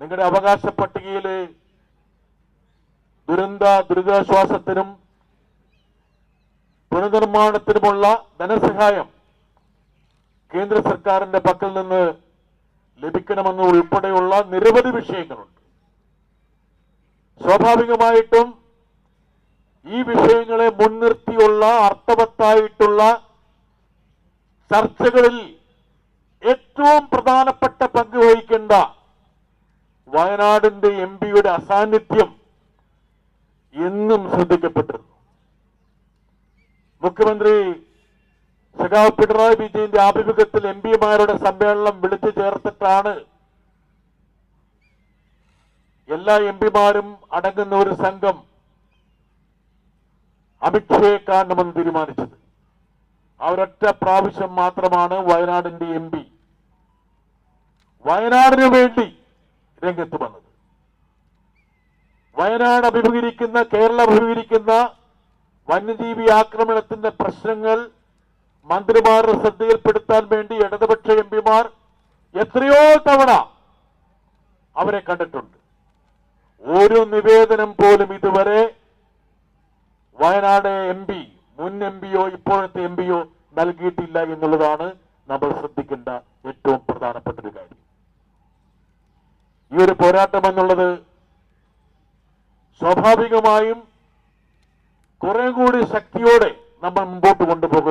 നിങ്ങളുടെ അവകാശ പട്ടികയിലെ ദുരന്ത ദുരിതാശ്വാസത്തിനും പുനർനിർമ്മാണത്തിനുമുള്ള ധനസഹായം കേന്ദ്ര സർക്കാരിന്റെ പക്കൽ നിന്ന് ലഭിക്കണമെന്ന് ഉൾപ്പെടെയുള്ള നിരവധി വിഷയങ്ങളുണ്ട്. സ്വാഭാവികമായിട്ടും ഈ വിഷയങ്ങളെ മുൻനിർത്തിയുള്ള അർത്ഥവത്തായിട്ടുള്ള ചർച്ചകളിൽ ഏറ്റവും വഹിക്കേണ്ട വയനാടിന്റെ എം പിയുടെ അസാന്നിധ്യം എന്നും ശ്രദ്ധിക്കപ്പെട്ടിരുന്നു. മുഖ്യമന്ത്രി സഖാവ് പിണറായി വിജയന്റെ ആഭിമുഖ്യത്തിൽ എം പിമാരുടെ സമ്മേളനം വിളിച്ചു ചേർത്തിട്ടാണ് എല്ലാ എം പിമാരും അടങ്ങുന്ന ഒരു സംഘം അമിത്ഷയെ കാണണമെന്ന് തീരുമാനിച്ചത്. അവരൊറ്റ പ്രാവശ്യം മാത്രമാണ് വയനാടിന്റെ എം പി വയനാടിനു വേണ്ടി രംഗത്ത് വന്നത്. വയനാട് അഭിമുഖീകരിക്കുന്ന കേരളം അഭിമുഖീകരിക്കുന്ന വന്യജീവി ആക്രമണത്തിന്റെ പ്രശ്നങ്ങൾ മന്ത്രിമാരുടെ ശ്രദ്ധയിൽപ്പെടുത്താൻ വേണ്ടി ഇടതുപക്ഷ എം പിമാർ എത്രയോ തവണ അവരെ കണ്ടിട്ടുണ്ട്. ഒരു നിവേദനം പോലും ഇതുവരെ വയനാട് എം പി മുൻ എം പിയോ ഇപ്പോഴത്തെ എം പിയോ നൽകിയിട്ടില്ല എന്നുള്ളതാണ് നമ്മൾ ശ്രദ്ധിക്കേണ്ട ഏറ്റവും പ്രധാനപ്പെട്ട ഒരു കാര്യം. ഈ ഒരു പോരാട്ടം എന്നുള്ളത് സ്വാഭാവികമായും കുറെ കൂടി ശക്തിയോടെ നമ്മൾ മുമ്പോട്ട് ഒന്നാണ്